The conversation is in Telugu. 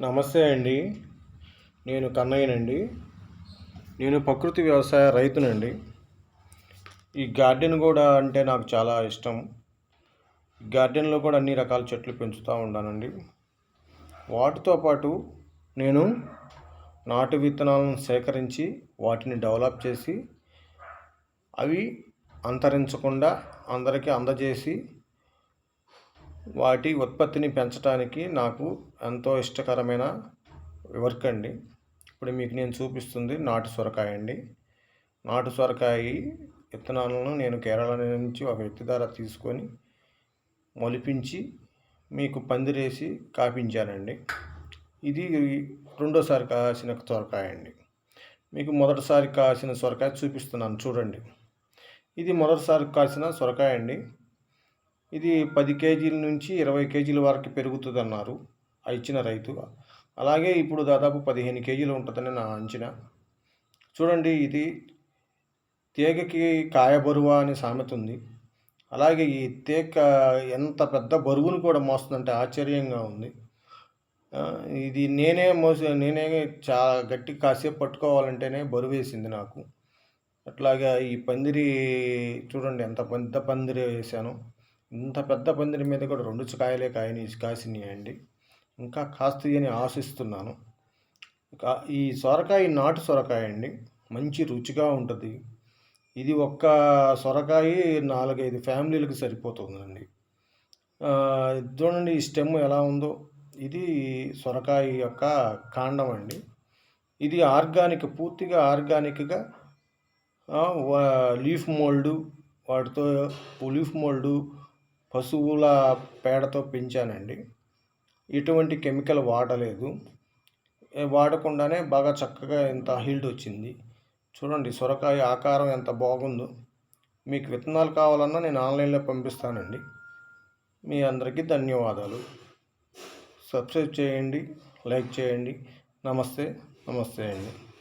నమస్తే అండి. నేను కన్నయ్యనండి. నేను ప్రకృతి వ్యవసాయ రైతునండి. ఈ గార్డెన్ కూడా అంటే నాకు చాలా ఇష్టం. గార్డెన్లో కూడా అన్ని రకాల చెట్లు పెంచుతూ ఉన్నానండి వాటితో పాటు నేను నాటు విత్తనాలను సేకరించి వాటిని డెవలప్ చేసి అవి అంతరించకుండా అందరికీ అందజేసి వాటి ఉత్పత్తిని పెంచడానికి నాకు ఎంతో ఇష్టకరమైన వర్క్ అండి. ఇప్పుడు మీకు నేను చూపిస్తుంది నాటు సొరకాయ అండి. నాటు సొరకాయ విత్తనాలను నేను కేరళ నుంచి ఒక వ్యక్తి ద్వారా తీసుకొని మొలిపించి మీకు పందిరేసి కాపించానండి. ఇది రెండోసారి కాసిన సొరకాయ అండి. మీకు మొదటిసారి కాసిన సొరకాయ చూపిస్తున్నాను చూడండి. ఇది మొదటిసారి కాసిన సొరకాయ అండి. ఇది పది కేజీల నుంచి ఇరవై కేజీల వరకు పెరుగుతుంది అన్నారు ఆ ఇచ్చిన రైతు. అలాగే ఇప్పుడు దాదాపు పదిహేను కేజీలు ఉంటుందని నా అంచనా. చూడండి ఇది తీగకి కాయ బరువా అనే సామెత ఉంది. అలాగే ఈ తీగ ఎంత పెద్ద బరువును కూడా మోస్తుందంటే ఆశ్చర్యంగా ఉంది. ఇది నేనే మోస నేనే చాలా గట్టి కాసేపు పట్టుకోవాలంటేనే బరువు వేసింది నాకు. అట్లాగా ఈ పందిరి చూడండి ఎంత పెద్ద పందిరి వేసాను ఇంత పెద్ద పందిరి మీద కూడా రెండు కాయలే కాయని కాసినాయండి. ఇంకా కాస్తాయని ఆశిస్తున్నాను. ఈ సొరకాయ నాటు సొరకాయ అండి. మంచి రుచిగా ఉంటుంది. ఇది ఒక్క సొరకాయ నాలుగైదు ఫ్యామిలీలకు సరిపోతుందండి. చూడండి ఈ స్టెమ్ ఎలా ఉందో. ఇది సొరకాయ యొక్క కాండం అండి. ఇది ఆర్గానిక్ పూర్తిగా ఆర్గానిక్గా లీఫ్ మోల్డ్ వాటితో లీఫ్ మోల్డ్ పశువుల పేడతో పెంచానండి. ఎటువంటి కెమికల్ వాడలేదు. వాడకుండానే బాగా చక్కగా ఇంత హీల్డ్ వచ్చింది. చూడండి సొరకాయ ఆకారం ఎంత బాగుందో. మీకు విత్తనాలు కావాలన్నా నేను ఆన్లైన్లో పంపిస్తానండి. మీ అందరికీ ధన్యవాదాలు. సబ్స్క్రైబ్ చేయండి లైక్ చేయండి. నమస్తే నమస్తే అండి.